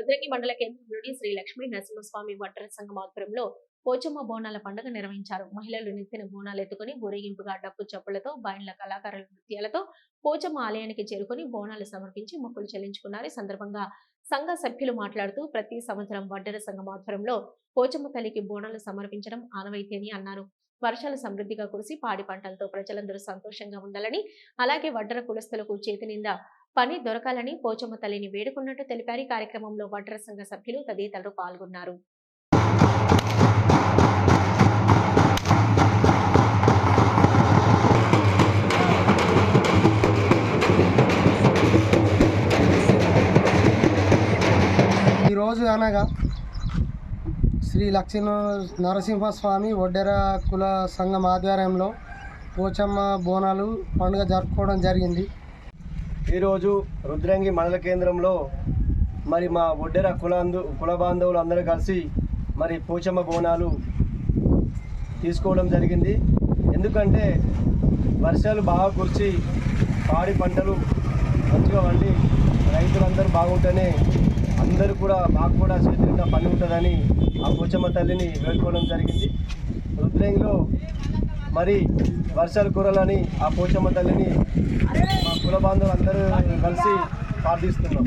రుద్రంగి మండల కేంద్రంలోని శ్రీ లక్ష్మీ నరసింహస్వామి వడ్ర సంఘం ఆధ్వర్యంలో పోచమ్మ బోనాల పండుగ నిర్వహించారు. మహిళలు నిత్యన బోనాలు ఎత్తుకుని ఊరేగింపుగా డప్పు చప్పులతో బయన్ల కళాకారుల నృత్యాలతో పోచమ్మ ఆలయానికి చేరుకుని బోనాలు సమర్పించి మొక్కులు చెల్లించుకున్నారు. ఈ సందర్భంగా సంఘ సభ్యులు మాట్లాడుతూ ప్రతి సంవత్సరం వడ్డెర సంఘం ఆధ్వర్యంలో పోచమ్మ తల్లికి బోనాలు సమర్పించడం ఆనవైతేని అన్నారు. వర్షాలు సమృద్ధిగా కురిసి పాడి పంటలతో ప్రజలందరూ సంతోషంగా ఉండాలని అలాగే వడ్డర కులస్తులకు చేతి నిండా పని దొరకాలని పోచమ్మ తల్లిని వేడుకున్నట్టు తెలిపారు. కార్యక్రమంలో వడ్ర సంఘ సభ్యులు తదితరులు పాల్గొన్నారు. ఈరోజు అనగా శ్రీ లక్ష్మీ నరసింహస్వామి ఒడ్డెర కుల సంఘం ఆధ్వర్యంలో పోచమ్మ బోనాలు పండుగ జరుపుకోవడం జరిగింది. ఈరోజు రుద్రంగి మండల కేంద్రంలో మరి మా ఒడ్డెర కులాందు కుల బాంధవులు అందరూ కలిసి మరి పోచమ్మ బోనాలు తీసుకోవడం జరిగింది. ఎందుకంటే వర్షాలు బాగా కురిచి పాడి పంటలు మంచిగా వండి రైతులందరూ బాగుంటేనే అందరూ కూడా మాకు కూడా చేతిగా పని ఉంటుందని ఆ పోచమ్మ తల్లిని వేడుకోవడం జరిగింది. రుద్రంగిలో మరి వర్షాలు కురాలని ఆ పోచమ్మ తల్లిని మా కుల బాంధవులు అందరూ కలిసి ప్రార్థిస్తున్నాం